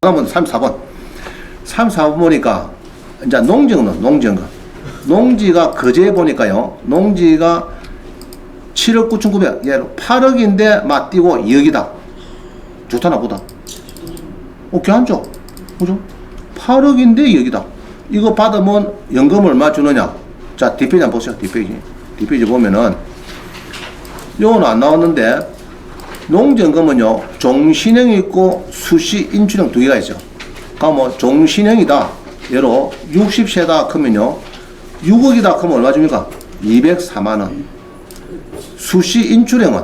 그러면 34번. 34번 보니까, 이제 농지는 농지인가. 농지가 거제에 보니까요, 농지가 7억 9,900, 얘로 8억인데 맞띄고 2억이다. 좋다나 보다. 어, 괜찮죠? 그죠? 8억인데 2억이다. 이거 받으면 연금 얼마 주느냐? 자, 뒷페이지 한번 보세요. 뒷페이지. 뒷페이지 보면은, 요거는 안 나왔는데, 농지연금은요, 종신형 있고 수시 인출형 두 개가 있죠. 그러면 뭐 종신형이다. 예로 60세다 크면요, 6억이다 크면 얼마 줍니까? 204만원. 수시 인출형은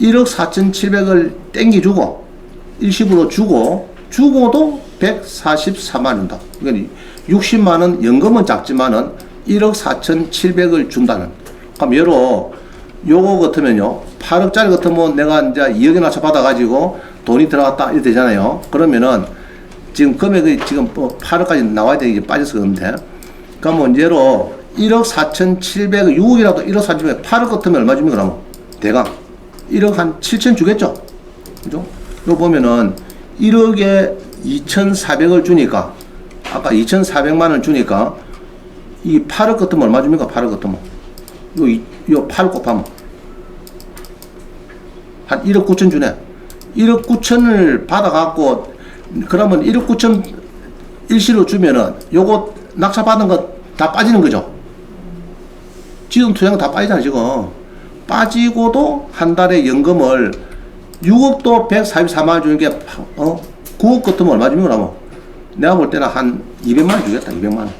1억 4,700을 땡겨주고, 일시불로 주고, 주고도 144만원다. 그러니까 60만원 연금은 작지만은 1억 4,700을 준다는. 그럼 예로 요거 같으면요. 8억짜리 같으면 내가 이제 2억이나 쳐 받아가지고 돈이 들어갔다 이렇게 되잖아요. 그러면은 지금 금액이 지금 뭐 8억까지 나와야 되게 빠져서 그런데 그러면 예로 1억 4,700, 6억이라도 1억 4,700, 8억 같으면 얼마 줍니까, 그러면? 대강. 1억 한 7천 주겠죠? 그죠? 요 보면은 1억에 2,400을 주니까 아까 2,400만 원 주니까 이 8억 같으면 얼마 줍니까? 8억 같으면. 요, 이- 요8 곱하면 한 1억 9천 주네. 1억 9천을 받아갖고 그러면 1억 9천 일시로 주면은 요거 낙찰 받은 거 다 빠지는 거죠. 지금 투자가 다 빠지잖아 지금. 빠지고도 한 달에 연금을 6억도 144만 원 주는 게 어? 9억 같으면 얼마 주면 그러면 내가 볼 때는 한 200만 원 주겠다 200만 원.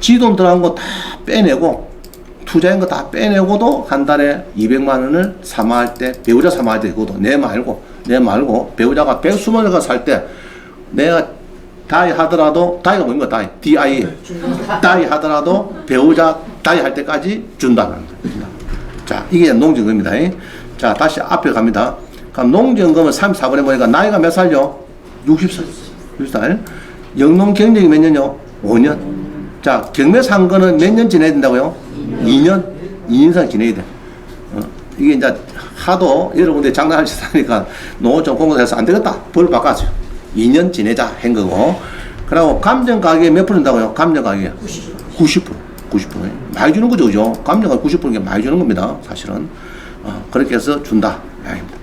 지돈 들어간 거 다 빼내고 투자한 거다 빼내고도 한 달에 200만 원을 사마할 때 배우자 사마할 때 그것도 내 말고 내 말고 배우자가 백수만 원을 살때 내가 다이 하더라도 다이가 뭔가 다이 DI 다이 하더라도 배우자 다이 할 때까지 준다는 겁니다. 자 이게 농지연금입니다. 자 다시 앞에 갑니다. 그럼 농지연금은 34번에 보니까 나이가 몇 살요? 60살. 60살. 영농 경력이 몇 년요? 5년. 자, 경매 산 거는 몇 년 지내야 된다고요? 2년? 2년 이상 지내야 돼. 어, 이게 이제 하도 여러분들이 장난하시 하니까 농어촌 공부해서 안 되겠다. 벌 바꿔서 2년 지내자 한 거고. 그리고 감정 가격이 몇 프로인다고요? 감정 가격이 90%. 90%. 많이 주는 거죠, 그죠? 감정가 90%게 많이 주는 겁니다, 사실은. 어, 그렇게 해서 준다. 아닙니다.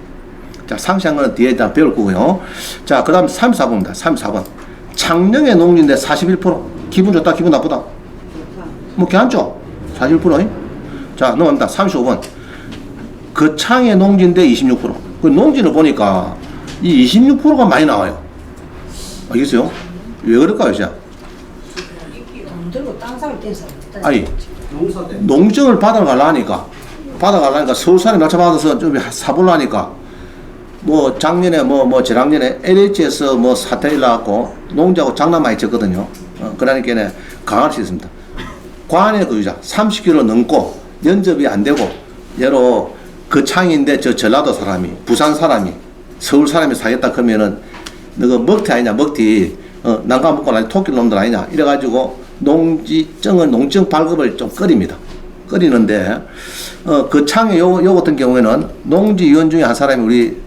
자, 상세한 거는 뒤에 다 배울 거고요. 자, 그 다음 34번입니다. 34번. 창녕의 농지인데 41%. 기분 좋다, 기분 나쁘다. 뭐, 괜찮죠? 41%. 자, 넘어갑니다. 35번. 거창의 농지인데 26%. 그 농지를 보니까 이 26%가 많이 나와요. 알겠어요? 왜 그럴까요, 진짜? 아니, 농정을 받아가려니까, 받아가려니까 서울 사람이 날짜 받아서 좀 사보려니까, 뭐 작년에 뭐, 뭐 재작년에 LH에서 뭐 사태 일어났고, 농자하고 장난 많이 쳤거든요. 어, 그러니까 강화를 시켰습니다. 관의 거주자 30km 넘고 면접이 안 되고, 예로 그 창인데 저 전라도 사람이, 부산 사람이, 서울 사람이 사겠다 그러면은, 너가 먹튀 아니냐, 먹튀. 어, 난가 먹고 나니 토끼 놈들 아니냐. 이래가지고 농지증을, 농증 발급을 좀 꺼립니다. 꺼리는데, 어, 그 창에 요, 요 같은 경우에는 농지위원 중에 한 사람이 우리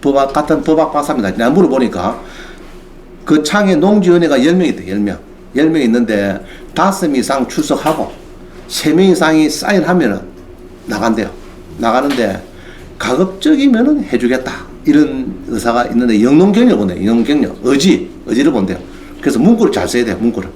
법학, 같은 법학 박사입니다. 내가 물어보니까 그 창에 농지위원회가 10명 있대, 10명. 10명 있는데, 5명 이상 출석하고, 3명 이상이 사인하면은 나간대요. 나가는데, 가급적이면은 해주겠다. 이런 의사가 있는데, 영농 경력 본대요. 영농 경력. 의지, 의지를 본대요. 그래서 문구를 잘 써야 돼요, 문구를.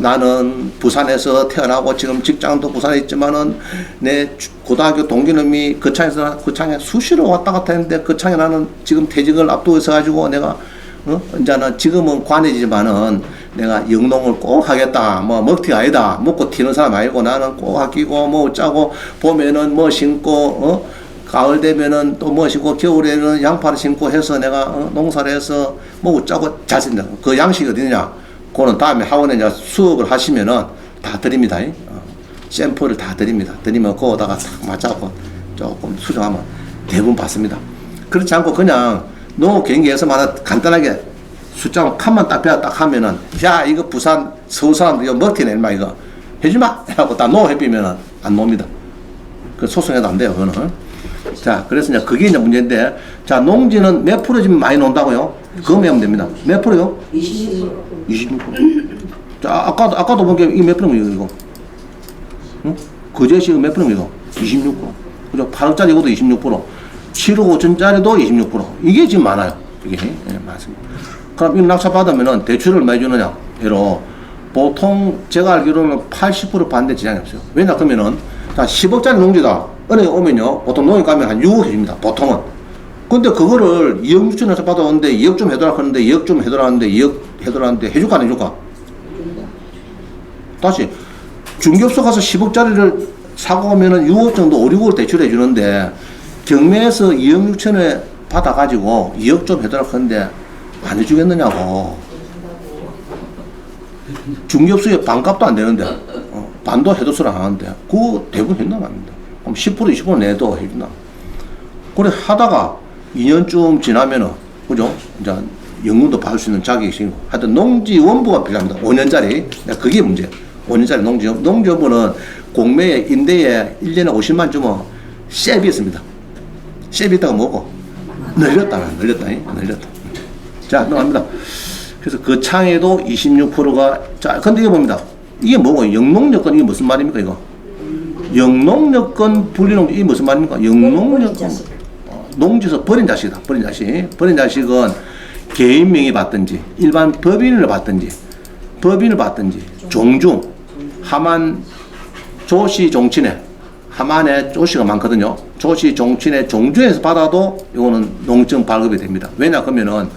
나는 부산에서 태어나고 지금 직장도 부산에 있지만은 내 주- 고등학교 동기놈이 그 창에서 그 창에 수시로 왔다 갔다 했는데 그 창에 나는 지금 퇴직을 앞두고 있어 가지고 내가 어? 이제는 지금은 관해지지만은 내가 영농을 꼭 하겠다. 뭐 먹튀 아니다. 먹고 튀는 사람 아니고 나는 꼭 아끼고 뭐 어쩌고 보면은 뭐 심고 어? 가을 되면은 또뭐 심고 겨울에는 양파를 심고 해서 내가 어? 농사를 해서 뭐 어쩌고 잘 쓴다. 그 양식이 어디냐? 그거는 다음에 학원에 이제 수업을 하시면은 다 드립니다. 어. 샘플을 다 드립니다. 드리면 그거다가 딱 맞춰갖고 조금 수정하면 대부분 받습니다. 그렇지 않고 그냥 농업 경기에서만 간단하게 숫자 칸만 딱 배워 딱 하면은 야 이거 부산 서울 사람들 이거 먹튀네 인마 이거 해주마 하고 딱 놓아 해비면은 안 놉니다. 그 소송해도 안 돼요 그거는. 자 그래서 이제 그게 이제 문제인데 자 농지는 몇 프로 지금 많이 논다고요? 그거 매면 됩니다. 몇 프로요? 20%. 26%. 자, 아까도, 아까도 본게 이게 몇 프로입니까, 이거? 응? 거제시 몇 프로입니까? 26%. 그죠? 8억짜리 이것도 26%. 7억 5천짜리도 26%. 이게 지금 많아요. 이게. 예, 맞습니다. 그럼 이 낙찰 받으면은 대출을 많이 주느냐? 예로 보통 제가 알기로는 80% 반대 지장이 없어요. 왜냐, 그러면은, 자, 10억짜리 농지다. 은행에 오면요, 보통 농에 가면 한 6억 해줍니다. 보통은. 근데 그거를 2억 6천에서 받아오는데 2억 좀 해달라 하는데 2억 좀 해달라 하는데 2억 해달라 하는데 해줄까 안 해줄까? 다시 중개업소 가서 10억짜리를 사고 오면은 6억 정도 5, 6억을 대출해 주는데 경매에서 2억 6천에 받아가지고 2억 좀 해달라 하는데 안 해주겠느냐고 중개업소에 반값도 안 되는데 어, 반도 해도서를 안 하는데 그거 대부분 된단 말입니다 그럼 10% 20% 내도 해준다 그래 하다가 2년쯤 지나면은 그죠? 이제 연금도 받을 수 있는 자격이 생기고 하여튼 농지원부가 필요합니다. 5년짜리. 그게 문제. 5년짜리 농지원. 농지원부는 공매에 임대에 1년에 50만 주면 셉이 있습니다. 셉이 있다가 뭐고? 늘렸다. 늘렸다. 잉? 늘렸다. 자, 넘어갑니다. 그래서 그 창에도 26%가 자, 근데 이거 봅니다. 이게 뭐고? 영농여건 이게 무슨 말입니까, 이거? 영농여건 분리농지 이게 무슨 말입니까? 영농여건 어, 농지에서 버린 자식이다. 버린 자식. 버린 자식은 개인 명의 받든지 일반 법인을 받든지 법인을 받든지 종중 하만 조시 종친회 하만에 조시가 많거든요. 조시 종친회 종주에서 받아도 이거는 농증 발급이 됩니다. 왜냐 그러면은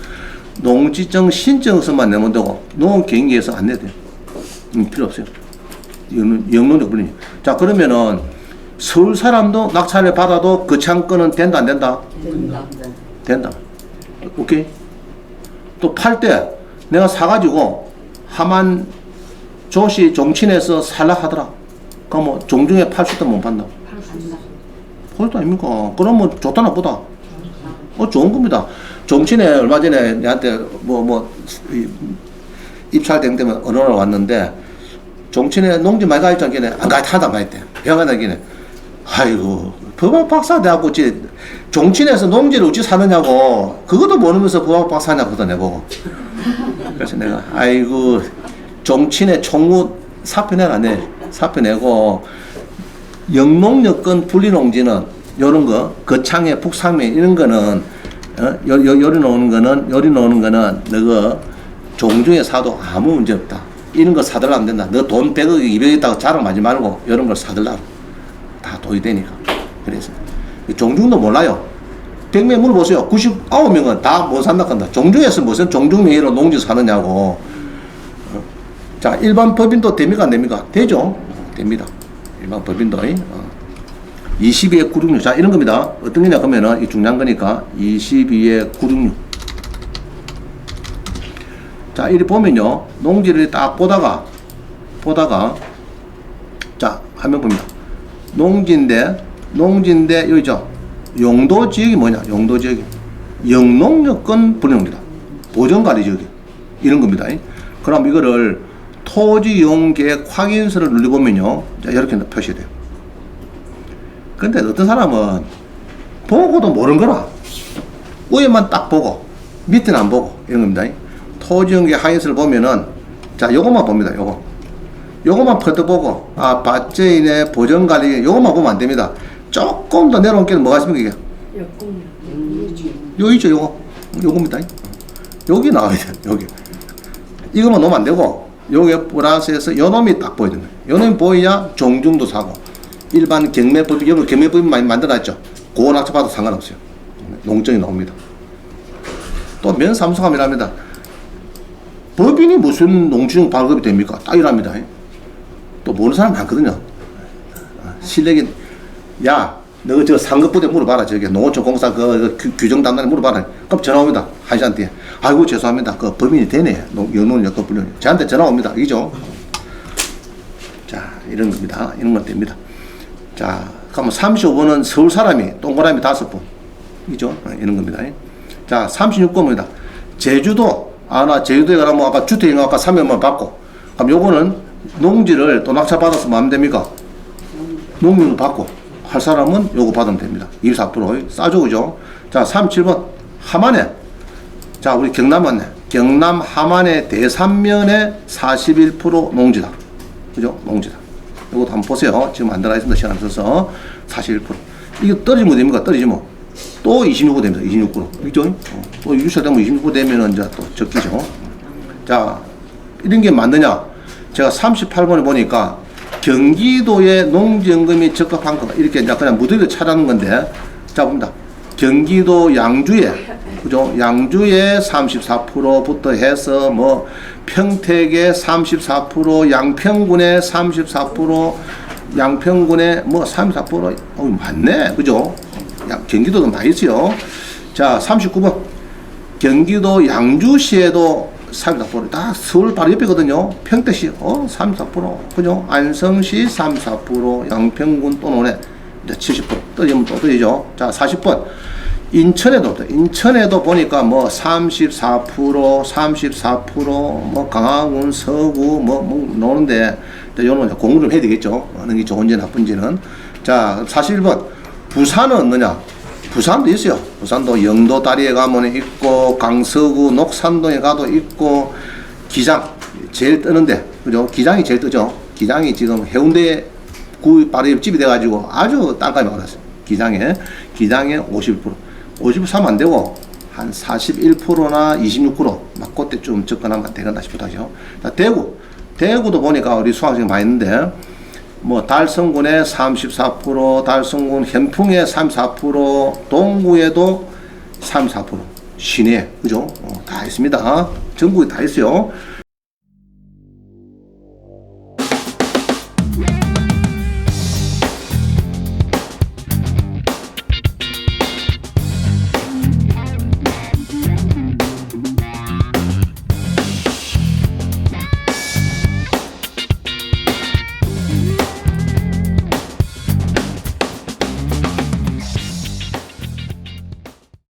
농지증 신청서만 내면 되고 농업 경기에서 안 내도 돼요. 음, 필요 없어요. 영농적 분이. 자 그러면은 서울 사람도 낙찰을 받아도 그 창건은 된다 안 된다? 된다. 된다. 오케이. 또 팔 때 내가 사가지고 하만 조시 종친에서 살라 하더라. 그럼 뭐 종중에 팔수 있다 못 판다. 그것도 아닙니까? 그러면 좋다 나쁘다. 어 좋은 겁니다. 종친에 얼마 전에 내한테 뭐 뭐 입찰된 때문에 어느 날 왔는데 종친에 농지 많이 가 있잖아. 안 가야 타다 많이 때. 병하다기네. 아이고 법학 박사 돼갖고 지 종친에서 농지를 어찌 사느냐고 그것도 모르면서 법학 박사냐고 그러다 내보고 그래서 내가 아이고 종친에 총무 사표 내가 내 사표 내고 영농여건 분리농지는 요런 거 거창에 북상면 이런 거는 어? 요, 요, 요리 놓는 거는 요리 놓는 거는 너가 종중에 사도 아무 문제 없다. 이런 거 사들라 안 된다. 너 돈 100억 200억 있다고 자랑하지 말고 이런 걸 사들라. 다 도입 되니까. 그래서 종중도 몰라요. 100명 물어보세요. 99명은 다 못 산다 한다. 종중에서 무슨 종중 명의로 농지 사느냐고. 어. 자 일반 법인도 됩니까? 안 됩니까? 되죠. 됩니다. 일반 법인도 어. 22에 966. 자, 이런 겁니다. 어떤 거냐, 그러면은, 이 중요한 거니까, 22에 966. 자, 이리 보면요. 농지를 딱 보다가, 보다가, 자, 화면 봅니다. 농지인데, 농지인데, 여기 죠 용도 지역이 뭐냐, 용도 지역이. 영농여건 분용입니다. 보전관리 지역이. 이런 겁니다. 그럼 이거를 토지 이용 계획 확인서를 눌러보면요. 자, 이렇게 표시돼요. 근데 어떤 사람은 보고도 모르는 거라. 위에만 딱 보고 밑에는 안 보고 이런 겁니다. 토지연계 하인스를 보면은 자 요것만 봅니다. 요거 요것만 퍼득 보고 아 밭재인의 보전관리 요것만 보면 안 됩니다. 조금 더 내려온 게 뭐가 있습니까 이게? 요 있죠 요거 요겁니다. 여기 나와야 돼 여기 이거만 놓으면 안 되고 요게 플러스해서 요 놈이 딱 보여야 됩니다. 요 놈이 보여야 종중도 사고 일반 경매법, 여기 경매법이 많이 만들어놨죠. 고원 낙찰 받아도 상관없어요. 농정이 나옵니다. 또 면사무소감이랍니다. 법인이 무슨 농지용 발급이 됩니까? 딱 이랍니다. 또 모르는 사람 많거든요. 실력이, 야, 너저 상급부대 물어봐라. 저기 농어촌 공사 그, 그 규- 규정 담당에 물어봐라. 그럼 전화 옵니다. 한시한테. 아이고, 죄송합니다. 그 법인이 되네. 영농 여건 불려. 저한테 전화 옵니다. 이죠? 자, 이런 겁니다. 이런 건 됩니다. 자, 그러면 35번은 서울 사람이 동그라미 다섯 번. 이죠? 어, 이런 겁니다. 자, 36번입니다. 제주도. 아, 나 제주도에 가면 아까 주택인가 아까 300만 받고. 그럼 요거는 농지를 또 낙찰 받아서 뭐 하면 됩니까? 농민도 받고. 할 사람은 요거 받으면 됩니다. 24% 싸죠, 그죠? 자, 37번. 하만에. 자, 우리 경남 왔네. 경남 함안의 대산면의 41% 농지다. 그죠? 농지다. 이것도 한번 보세요. 지금 안 들어가 있습니다. 시간 없어서 41%. 이거 떨어지면 됩니까? 떨어지면. 또 26% 됩니다. 26%. 그죠? 어, 또 유시가 되면 26% 되면은 이제 또 적기죠. 자, 이런 게 맞느냐? 제가 38번에 보니까 경기도의 농지연금이 적합한 거 이렇게 이제 그냥 무더기를 찾아는 건데 자 봅니다. 경기도 양주에 그죠? 양주에 34%부터 해서 뭐 평택에 34%, 양평군에 34%, 양평군에 뭐 34%, 어 맞네, 그죠? 야, 경기도도 많이 있어요. 자, 39번. 경기도 양주시에도 34%, 딱 서울 바로 옆이거든요. 평택시, 어, 34%, 그죠? 안성시 34%, 양평군 또 노네. 이제 70%, 떨어지면 또 떨어지죠. 자, 40번. 인천에도, 없다. 인천에도 보니까 뭐 34%, 34%, 뭐 강화군, 서구, 뭐, 뭐, 노는데, 요는 공부를 좀 해야 되겠죠. 어느 게 좋은지 나쁜지는. 자, 41번. 부산은 없느냐? 부산도 있어요. 부산도 영도 다리에 가면 있고 강서구 녹산동에 가도 있고 기장 제일 뜨는데 그죠? 기장이 제일 뜨죠. 기장이 지금 해운대 구 바로 옆집이 돼가지고 아주 땅값이 올랐어요. 기장에 기장에 51% 50을 안 되고 한 41%나 26%막 그때좀 접근하면 되겠나 싶어서요. 대구 대구도 보니까 우리 수학생 많이 있는데 뭐 달성군에 34% 달성군 현풍에 34% 동구에도 34% 시내 그죠? 어, 다 있습니다. 전국에 다 있어요.